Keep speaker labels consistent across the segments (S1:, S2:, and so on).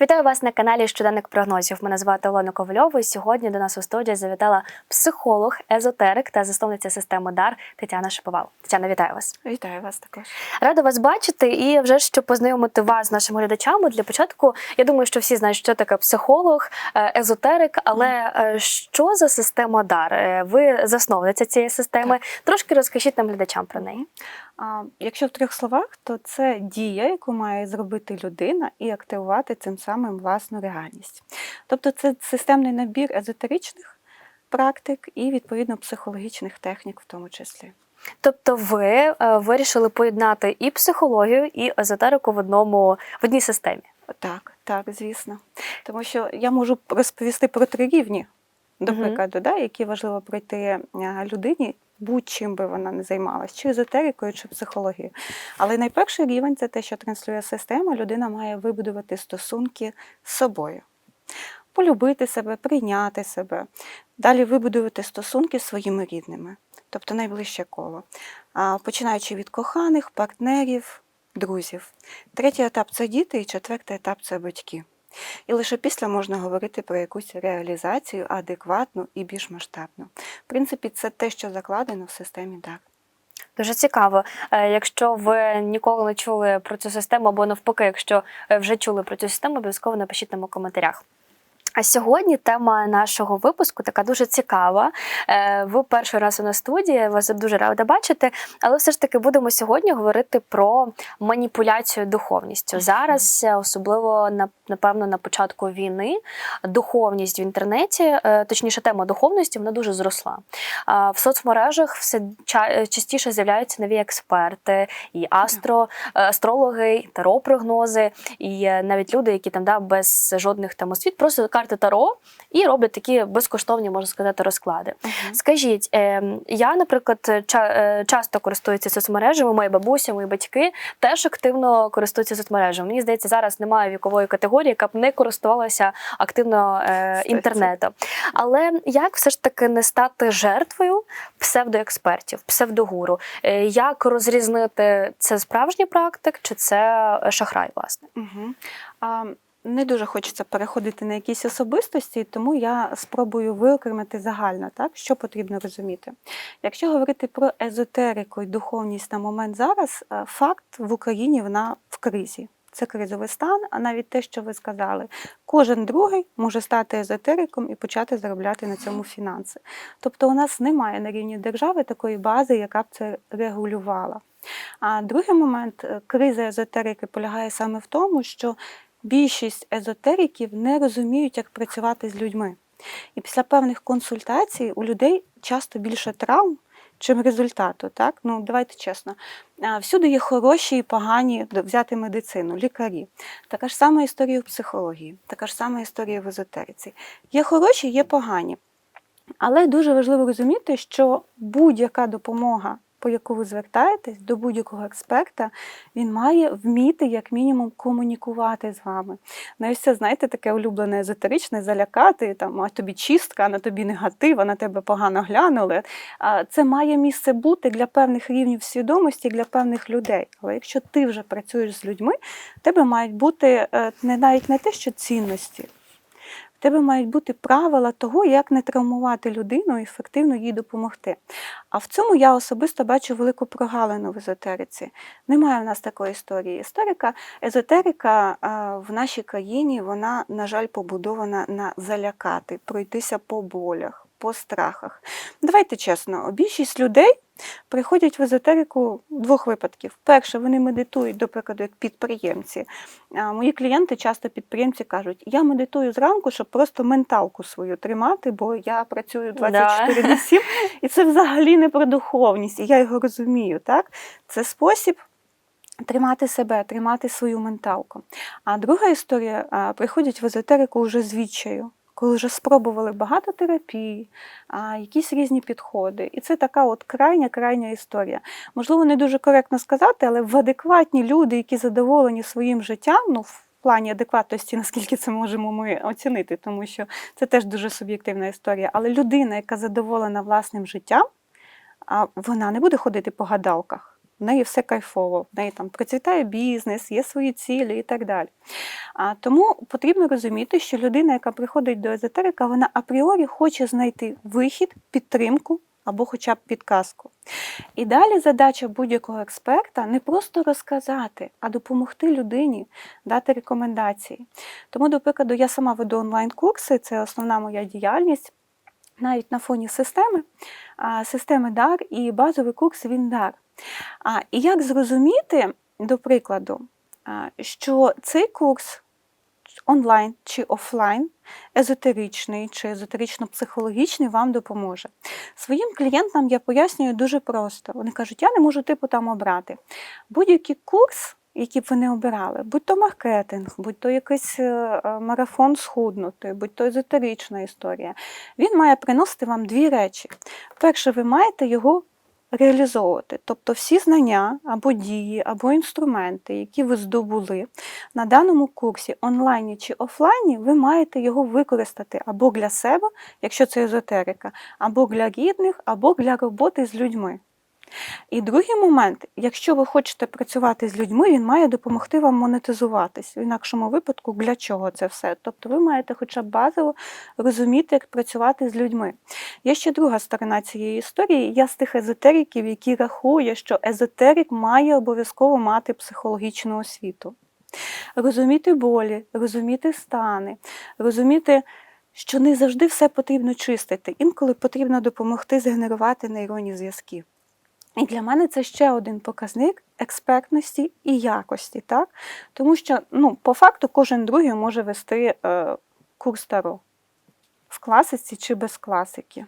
S1: Вітаю вас на каналі Щоденник прогнозів. Мене звати Олена Ковальова. І сьогодні до нас у студії завітала психолог, езотерик та засновниця системи ДАР Тетяна Шиповал. Тетяна, вітаю вас.
S2: Вітаю вас також.
S1: Рада вас бачити і вже щоб познайомити вас з нашими глядачами. Для початку я думаю, що всі знають, що таке психолог, е, езотерик. Але е, що за система ДАР? Е, Ви засновниця цієї системи. Трошки розкажіть нам глядачам про неї.
S2: Якщо в трьох словах, то це дія, яку має зробити людина і активувати цим самим власну реальність. Тобто це системний набір езотеричних практик і відповідно психологічних технік в тому числі.
S1: Тобто, ви е, вирішили поєднати і психологію, і езотерику в одному в одній системі.
S2: Так, так, звісно. Тому що я можу розповісти про три рівні, до прикладу, да, які важливо пройти е, людині. Будь-чим би вона не займалась, чи езотерикою, чи психологією. Але найперший рівень це те, що транслює система. Людина має вибудувати стосунки з собою, полюбити себе, прийняти себе, далі вибудувати стосунки з своїми рідними, тобто найближче коло, починаючи від коханих, партнерів, друзів. Третій етап це діти, і четвертий етап це батьки. І лише після можна говорити про якусь реалізацію адекватну і більш масштабну. В принципі, це те, що закладено в системі ДАР.
S1: Дуже цікаво. Е, Якщо ви ніколи не чули про цю систему, або навпаки, якщо е, вже чули про цю систему, обов'язково напишіть нам у коментарях. А сьогодні тема нашого випуску така дуже цікава. Е, Ви перший раз у нас студії, вас дуже рада бачити. Але все ж таки будемо сьогодні говорити про маніпуляцію духовністю. Зараз, е, особливо напевно, на початку війни, духовність в інтернеті, е, точніше, тема духовності, вона дуже зросла. В соцмережах все частіше з'являються нові експерти, і астро, астрологи, і таро-прогнози, і е, навіть люди, які там да, без жодних там освіт, просто карти таро і роблять такі безкоштовні, можна сказати, розклади. Скажіть, е, я, наприклад, е, часто користуюся соцмережами, моя бабуся, мої батьки теж активно користуються соцмережами. Мені здається, зараз немає вікової категорії, яка б не користувалася активно е, інтернетом. Але як все ж таки не стати жертвою псевдоекспертів, псевдогуру? Е, Як розрізнити це справжній практик чи це шахрай, власне?
S2: Угу. А, не дуже хочеться переходити на якісь особистості, тому я спробую виокремити загально, так, що потрібно розуміти. Якщо говорити про езотерику і духовність на момент зараз, е, факт в Україні вона в кризі. Це кризовий стан, а навіть те, що ви сказали, кожен другий може стати езотериком і почати заробляти на цьому фінанси. Тобто у нас немає на рівні держави такої бази, яка б це регулювала. А другий момент е, криза езотерики полягає саме в тому, що більшість езотериків не розуміють, як працювати з людьми. І після певних консультацій у людей часто більше травм, чим результату. Так? Ну, давайте чесно. Всюди є хороші і погані взяти медицину, лікарі. Така ж сама історія в психології, така ж сама історія в езотериці. Є хороші, є погані. Але дуже важливо розуміти, що будь-яка допомога, по яку ви звертаєтесь до будь-якого експерта, він має вміти, як мінімум, комунікувати з вами. Навіть це, знаєте, таке улюблене езотеричне залякати, там, а тобі чистка, на тобі негатив, а на тебе погано глянули. Це має місце бути для певних рівнів свідомості, для певних людей. Але якщо ти вже працюєш з людьми, в тебе мають бути е, не навіть не те, що цінності. В тебе мають бути правила того, як не травмувати людину і ефективно їй допомогти. А в цьому я особисто бачу велику прогалину в езотериці. Немає в нас такої історії. Історика, езотерика в нашій країні, вона, на жаль, побудована на залякати, пройтися по болях, по страхах. Давайте чесно, більшість людей приходять в езотерику двох випадків. Перше, вони медитують, до прикладу, як підприємці. Мої клієнти, часто підприємці кажуть, я медитую зранку, щоб просто менталку свою тримати, бо я працюю 24 на 7, і це взагалі не про духовність, і я його розумію. Так? Це спосіб. Тримати себе, тримати свою менталку. А друга історія приходять в езотерику вже з відчаю, коли вже спробували багато терапій, якісь різні підходи. І це така от крайня крайня історія. Можливо, не дуже коректно сказати, але в адекватні люди, які задоволені своїм життям, ну в плані адекватності, наскільки це можемо ми оцінити, тому що це теж дуже суб'єктивна історія. Але людина, яка задоволена власним життям, вона не буде ходити по гадалках. В неї все кайфово, в неї там процвітає бізнес, є свої цілі і так далі. А, тому потрібно розуміти, що людина, яка приходить до езотерика, вона апріорі хоче знайти вихід, підтримку або хоча б підказку. І далі задача будь-якого експерта не просто розказати, а допомогти людині дати рекомендації. Тому, до прикладу, я сама веду онлайн-курси, це основна моя діяльність. Навіть на фоні системи, системи дар і базовий курс він дар. А, і як зрозуміти, до прикладу, що цей курс онлайн чи офлайн, езотеричний чи езотерично-психологічний вам допоможе. Своїм клієнтам я пояснюю дуже просто. Вони кажуть, я не можу типу там обрати. Будь-який курс, який б ви не обирали, будь то маркетинг, будь то якийсь е, е, марафон схуднути, будь то езотерична історія, він має приносити вам дві речі. Перше, ви маєте його реалізовувати. Тобто всі знання або дії, або інструменти, які ви здобули на даному курсі, онлайні чи офлайні, ви маєте його використати або для себе, якщо це езотерика, або для рідних, або для роботи з людьми. І другий момент, якщо ви хочете працювати з людьми, він має допомогти вам монетизуватись. В інакшому випадку, для чого це все? Тобто ви маєте хоча б базово розуміти, як працювати з людьми. Є ще друга сторона цієї історії. Я з тих езотериків, які рахує, що езотерик має обов'язково мати психологічну освіту. Розуміти болі, розуміти стани, розуміти. Що не завжди все потрібно чистити, інколи потрібно допомогти згенерувати нейронні зв'язки. І для мене це ще один показник експертності і якості, так? Тому що ну, по факту кожен другий може вести е, курс таро в класиці чи без класики.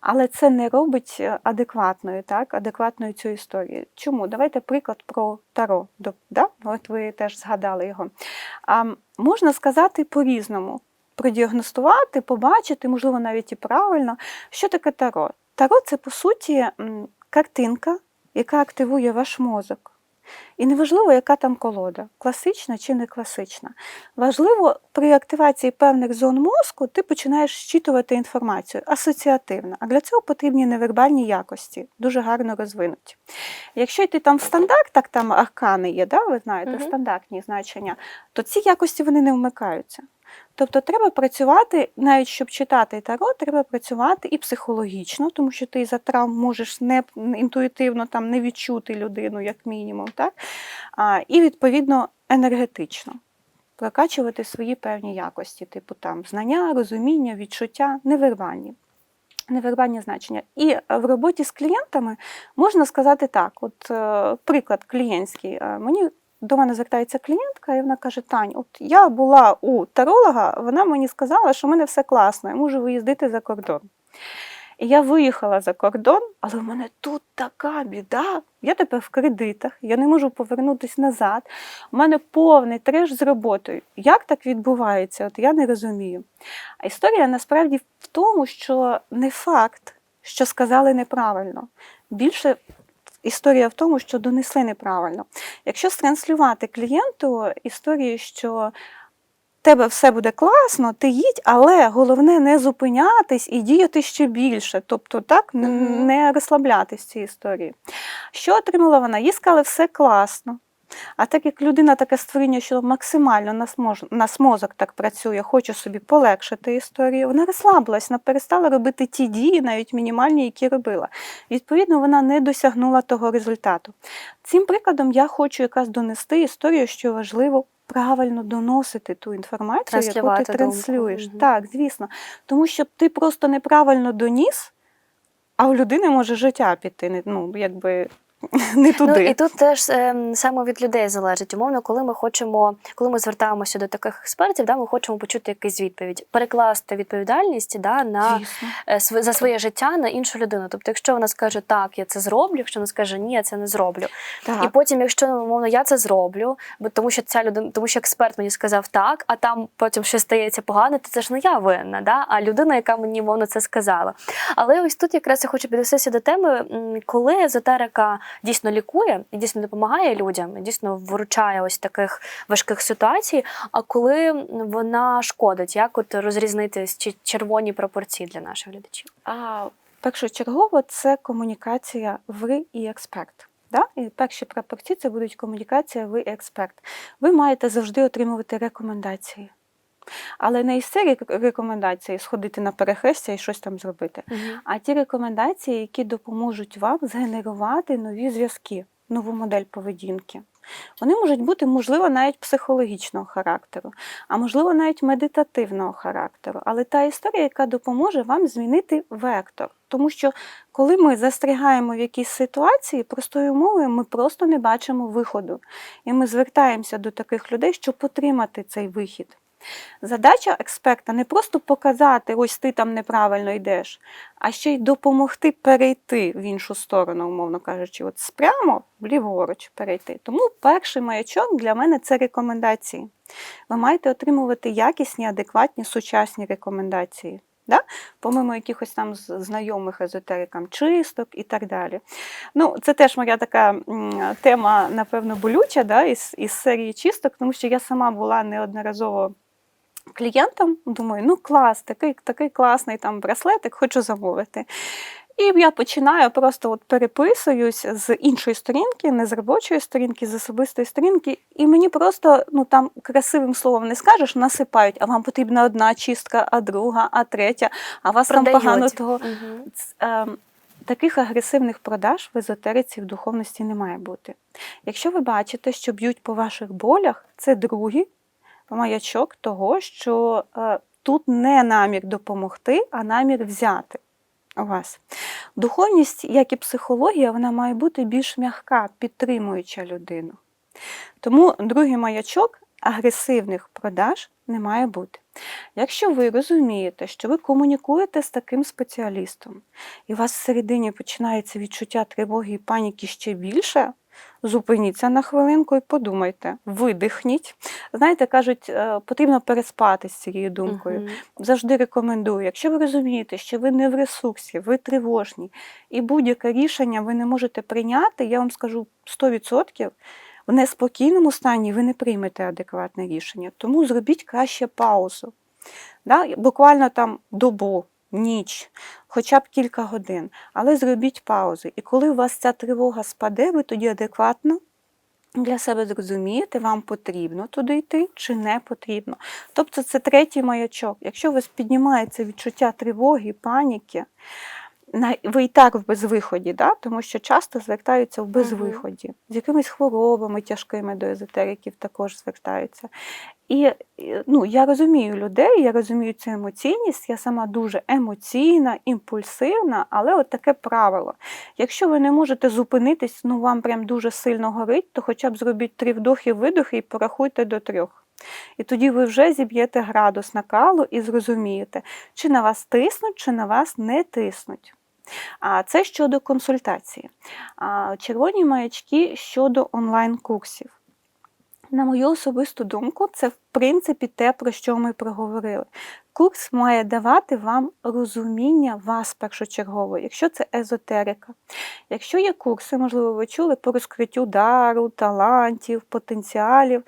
S2: Але це не робить е, адекватною, так, адекватною цю історію. Чому? Давайте приклад про таро. Да? От ви теж згадали його. А, можна сказати по-різному. Продіагностувати, побачити, можливо, навіть і правильно, що таке таро. Таро це по суті картинка, яка активує ваш мозок. І неважливо, яка там колода, класична чи не класична. Важливо, при активації певних зон мозку ти починаєш щитувати інформацію асоціативно. А для цього потрібні невербальні якості, дуже гарно розвинуті. Якщо йти там в стандартах, там аркани є, да, ви знаєте,
S1: Мгм.
S2: стандартні значення, то ці якості вони не вмикаються. Тобто треба працювати, навіть щоб читати таро, треба працювати і психологічно, тому що ти за травм можеш не інтуїтивно там не відчути людину, як мінімум, так? А, і відповідно енергетично. Прокачувати свої певні якості, типу там знання, розуміння, відчуття, невербальні. Невербальні значення. І е, в роботі з клієнтами можна сказати так: от е, приклад клієнтський. Е, Мені до мене звертається клієнтка, і вона каже: Тань, от я була у таролога, вона мені сказала, що в мене все класно, я можу виїздити за кордон. І я виїхала за кордон, але в мене тут така біда. Я тепер в кредитах, я не можу повернутися назад. У мене повний треш з роботою. Як так відбувається? От я не розумію. А історія насправді в тому, що не факт, що сказали неправильно. Більше історія в тому, що донесли неправильно. Якщо странслювати клієнту історію, що тебе все буде класно, ти їдь, але головне не зупинятись і діяти ще більше. Тобто так, не розслаблятись в цій історії. Що отримала вона? Їй сказали, все класно. А так як людина таке створіння, що максимально нас, мож, нас мозок так працює, хоче собі полегшити історію, вона розслабилась, вона перестала робити ті дії, навіть мінімальні, які робила. Відповідно, вона не досягнула того результату. Цим прикладом я хочу якраз донести історію, що важливо правильно доносити ту інформацію, яку ти транслюєш.
S1: Мгм.
S2: Так, звісно. Тому що ти просто неправильно доніс, а у людини може життя піти, ну, якби не туди.
S1: Ну і тут теж ем, саме від людей залежить. Умовно, коли ми хочемо, коли ми звертаємося до таких експертів, да, ми хочемо почути якусь відповідь, перекласти відповідальність да, на е, св- за своє життя на іншу людину. Тобто, якщо вона скаже так, я це зроблю, якщо вона скаже ні, я це не зроблю.
S2: Так.
S1: І потім, якщо ну, умовно, я це зроблю, бо тому що ця людина, тому що експерт мені сказав так, а там потім щось стається погано, то це ж не я винна, да? а людина, яка мені мовно це сказала. Але ось тут якраз я хочу підвестися до теми, коли езотерика дійсно лікує і дійсно допомагає людям, дійсно виручає ось таких важких ситуацій. А коли вона шкодить, як от розрізнити червоні пропорції для наших глядачів?
S2: А першочергово це комунікація ви і експерт. Да? І перші прапорці це будуть комунікація, ви і експерт. Ви маєте завжди отримувати рекомендації. Але не із серії рекомендацій сходити на перехрестя і щось там зробити, а ті рекомендації, які допоможуть вам згенерувати нові зв'язки, нову модель поведінки. Вони можуть бути, можливо, навіть психологічного характеру, а можливо, навіть медитативного характеру. Але та історія, яка допоможе вам змінити вектор. Тому що коли ми застрягаємо в якійсь ситуації, простою мовою ми просто не бачимо виходу. І ми звертаємося до таких людей, щоб отримати цей вихід. Задача експерта не просто показати, ось ти там неправильно йдеш, а ще й допомогти перейти в іншу сторону, умовно кажучи, от спрямо ліворуч перейти. Тому перший маячок для мене це рекомендації. Ви маєте отримувати якісні, адекватні, сучасні рекомендації. Да? Помимо якихось там знайомих езотерикам чисток і так далі. Ну, це теж моя така тема, напевно, болюча да, із, із серії чисток, тому що я сама була неодноразово клієнтом, думаю, ну клас, такий, такий класний там браслетик, хочу замовити. І я починаю просто от переписуюсь з іншої сторінки, не з робочої сторінки, з особистої сторінки, і мені просто ну там красивим словом не скажеш, насипають, а вам потрібна одна чистка, а друга, а третя, а вас там погано того. Ем, Таких агресивних продаж в езотериці в духовності не має бути. Якщо ви бачите, що б'ють по ваших болях, це другий маячок того, що е, тут не намір допомогти, а намір взяти у вас. Духовність, як і психологія, вона має бути більш м'яка, підтримуюча людину. Тому другий маячок агресивних продаж не має бути. Якщо ви розумієте, що ви комунікуєте з таким спеціалістом, і у вас всередині починається відчуття тривоги і паніки ще більше, зупиніться на хвилинку і подумайте, видихніть. Знаєте, кажуть, е, потрібно переспати з цією думкою.
S1: Мгм.
S2: Завжди рекомендую. Якщо ви розумієте, що ви не в ресурсі, ви тривожні, і будь-яке рішення ви не можете прийняти, я вам скажу 100%, в неспокійному стані ви не приймете адекватне рішення. Тому зробіть краще паузу. Да? Буквально там добу, ніч, хоча б кілька годин. Але зробіть паузи. І коли у вас ця тривога спаде, ви тоді адекватно для себе зрозумієте, вам потрібно туди йти чи не потрібно. Тобто це третій маячок. Якщо у вас піднімається відчуття тривоги, паніки, ви і так в безвиході, да? тому що часто звертаються в безвиході. З якимись хворобами тяжкими до езотериків також звертаються. І і, ну, я розумію людей, я розумію цю емоційність, я сама дуже емоційна, імпульсивна, але от таке правило. Якщо ви не можете зупинитись, ну вам прям дуже сильно горить, то хоча б зробіть три вдохи, видохи і порахуйте до трьох. І тоді ви вже зіб'єте градус накалу і зрозумієте, чи на вас тиснуть, чи на вас не тиснуть. А це щодо консультації. А червоні маячки щодо онлайн-курсів. На мою особисту думку, це в принципі те, про що ми проговорили. Курс має давати вам розуміння вас першочергово, якщо це езотерика. Якщо є курси, можливо, ви чули по розкриттю дару, талантів, потенціалів.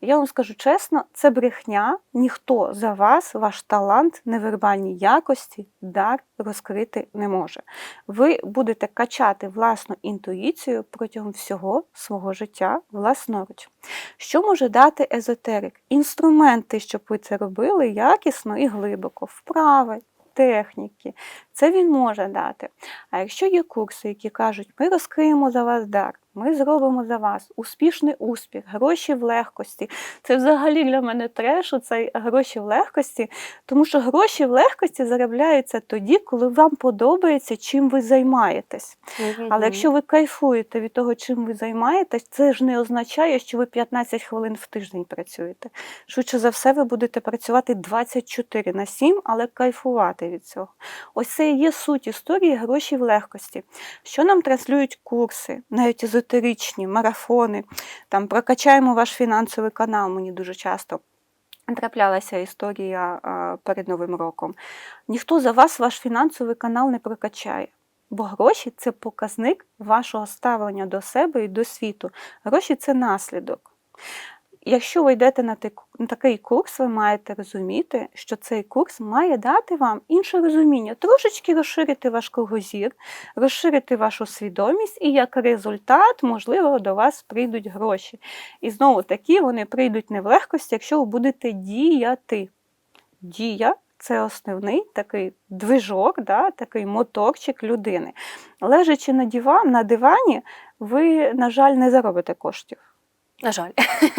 S2: Я вам скажу чесно, це брехня. Ніхто за вас, ваш талант, невербальні якості, дар розкрити не може. Ви будете качати власну інтуїцію протягом всього свого життя власноруч. Що може дати езотерик? Інструменти, щоб ви це робили якісно і глибоко, вправи, техніки. Це він може дати. А якщо є курси, які кажуть, ми розкриємо за вас дар, ми зробимо за вас успішний успіх, гроші в легкості. Це взагалі для мене треш, цей гроші в легкості, тому що гроші в легкості заробляються тоді, коли вам подобається, чим ви займаєтесь. Але якщо ви кайфуєте від того, чим ви займаєтесь, це ж не означає, що ви 15 хвилин в тиждень працюєте. Швидше за все, ви будете працювати 24 на 7, але кайфувати від цього. Ось це і є суть історії гроші в легкості. Що нам транслюють курси, навіть езотеричні, марафони, там прокачаємо ваш фінансовий канал, мені дуже часто. Траплялася історія перед Новим роком. Ніхто за вас ваш фінансовий канал не прокачає. Бо гроші це показник вашого ставлення до себе і до світу. Гроші це наслідок. Якщо ви йдете на такий курс, ви маєте розуміти, що цей курс має дати вам інше розуміння, трошечки розширити ваш кругозір, розширити вашу свідомість, і як результат, можливо, до вас прийдуть гроші. І знову таки вони прийдуть не в легкості, якщо ви будете діяти. Дія це основний такий движок, да, такий моторчик людини. Лежачи на на дивані, ви, на жаль, не заробите коштів.
S1: На жаль,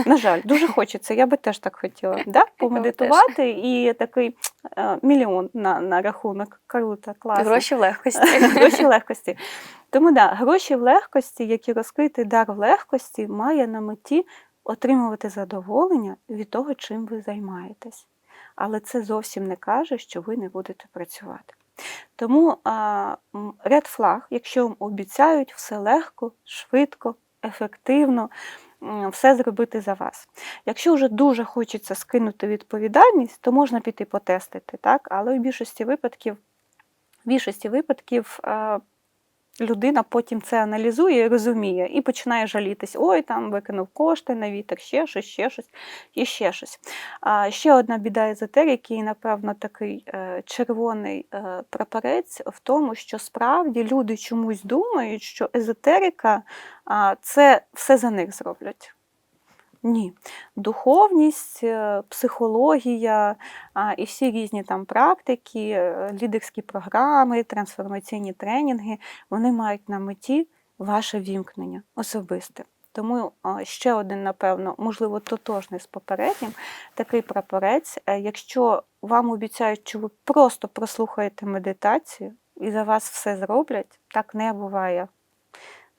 S2: На жаль, дуже хочеться. Я би теж так хотіла. Да? Помедитувати і такий е, мільйон на, на рахунок. Круто, класно.
S1: гроші в легкості.
S2: Гроші в легкості. Тому да, гроші в легкості, як і розкритий дар в легкості, має на меті отримувати задоволення від того, чим ви займаєтесь. Але це зовсім не каже, що ви не будете працювати. Тому а, м, red якщо вам обіцяють все легко, швидко, ефективно, все зробити за вас. Якщо вже дуже хочеться скинути відповідальність, то можна піти потестити, так? але в більшості випадків, в більшості випадків а, людина потім це аналізує і розуміє, і починає жалітись: ой, там викинув кошти на вітер, ще щось, ще щось і ще щось. А ще одна біда езотерики, і, напевно, такий е, червоний е, прапорець в тому, що справді люди чомусь думають, що езотерика це все за них зроблять. Ні, духовність, е, психологія і всі різні там практики, е, лідерські програми, трансформаційні тренінги, вони мають на меті ваше вімкнення особисте. Тому ще один, напевно, можливо, тотожний з попереднім, такий прапорець. Е, Якщо вам обіцяють, що ви просто прослухаєте медитацію і за вас все зроблять, так не буває.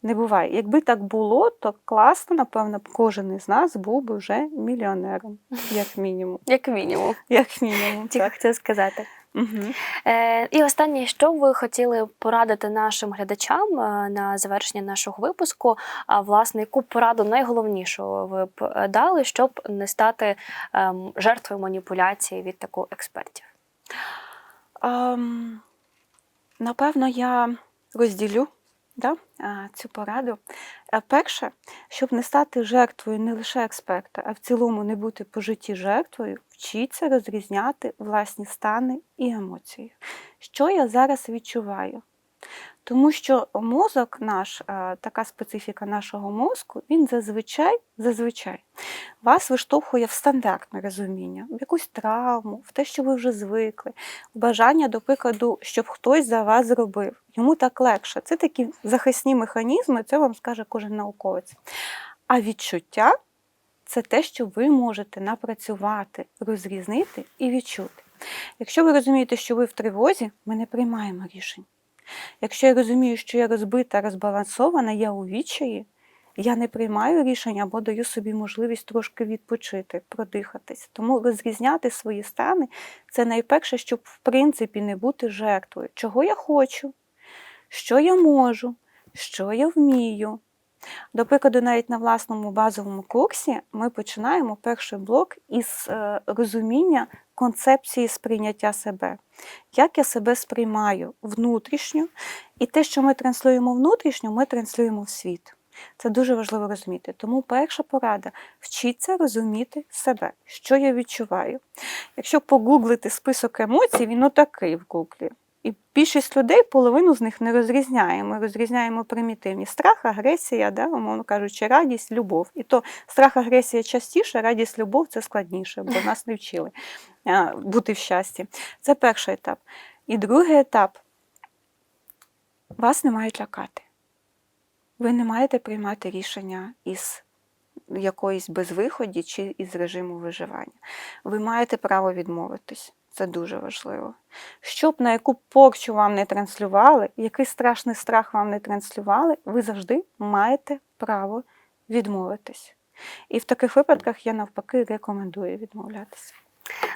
S2: Не буває. Якби так було, то класно, напевно, кожен із нас був би вже мільйонером, як мінімум.
S1: Як мінімум.
S2: Як мінімум.
S1: Тільки
S2: Так.
S1: хотіла сказати.
S2: Угу.
S1: Е, і останнє, що ви хотіли порадити нашим глядачам е, на завершення нашого випуску, а власне, яку пораду найголовнішу ви б е, дали, щоб не стати ем, жертвою маніпуляції від таких експертів?
S2: Ем, напевно, я розділю да, а, цю пораду. Перше, щоб не стати жертвою не лише експерта, а в цілому не бути по житті жертвою, вчіться розрізняти власні стани і емоції. Що я зараз відчуваю? Тому що мозок наш, е, така специфіка нашого мозку, він зазвичай, зазвичай вас виштовхує в стандартне розуміння, в якусь травму, в те, що ви вже звикли, в бажання, до прикладу, щоб хтось за вас зробив. Йому так легше. Це такі захисні механізми, це вам скаже кожен науковець. А відчуття це те, що ви можете напрацювати, розрізнити і відчути. Якщо ви розумієте, що ви в тривозі, ми не приймаємо рішень. Якщо я розумію, що я розбита, розбалансована, я у відчаї, я не приймаю рішення або даю собі можливість трошки відпочити, продихатись. Тому розрізняти свої стани це найперше, щоб в принципі не бути жертвою. Чого я хочу, що я можу, що я вмію. До прикладу, навіть на власному базовому курсі ми починаємо перший блок із е, розуміння концепції сприйняття себе. Як я себе сприймаю внутрішньо, і те, що ми транслюємо внутрішньо, ми транслюємо в світ. Це дуже важливо розуміти. Тому перша порада вчіться розуміти себе, що я відчуваю. Якщо погуглити список емоцій, він отакий в гуглі. І більшість людей половину з них не розрізняє. Ми розрізняємо примітивні страх, агресія, да, умовно кажучи, радість, любов. І то страх, агресія частіше, радість, любов це складніше, бо нас не вчили бути в щасті. Це перший етап. І другий етап вас не мають лякати. Ви не маєте приймати рішення із якоїсь безвиході чи із режиму виживання. Ви маєте право відмовитись. Це дуже важливо. Щоб на яку порчу вам не транслювали, який страшний страх вам не транслювали, ви завжди маєте право відмовитись. І в таких випадках я навпаки рекомендую відмовлятися.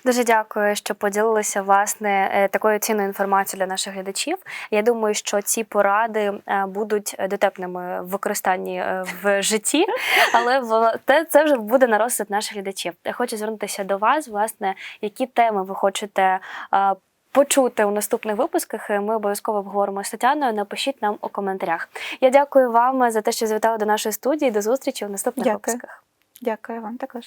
S1: Дуже дякую, що поділилися власне е, такою цінною інформацією для наших глядачів. Я думаю, що ці поради е, будуть дотепними в використанні е, в житті, але це вже буде на розсуд наших глядачів. Я хочу звернутися до вас, власне, які теми ви хочете. Почути у наступних випусках Ми обов'язково обговоримо з Тетяною. Напишіть нам у коментарях. Я дякую вам за те, що завітали до нашої студії. До зустрічі у наступних
S2: Дякую.
S1: випусках.
S2: Дякую вам також.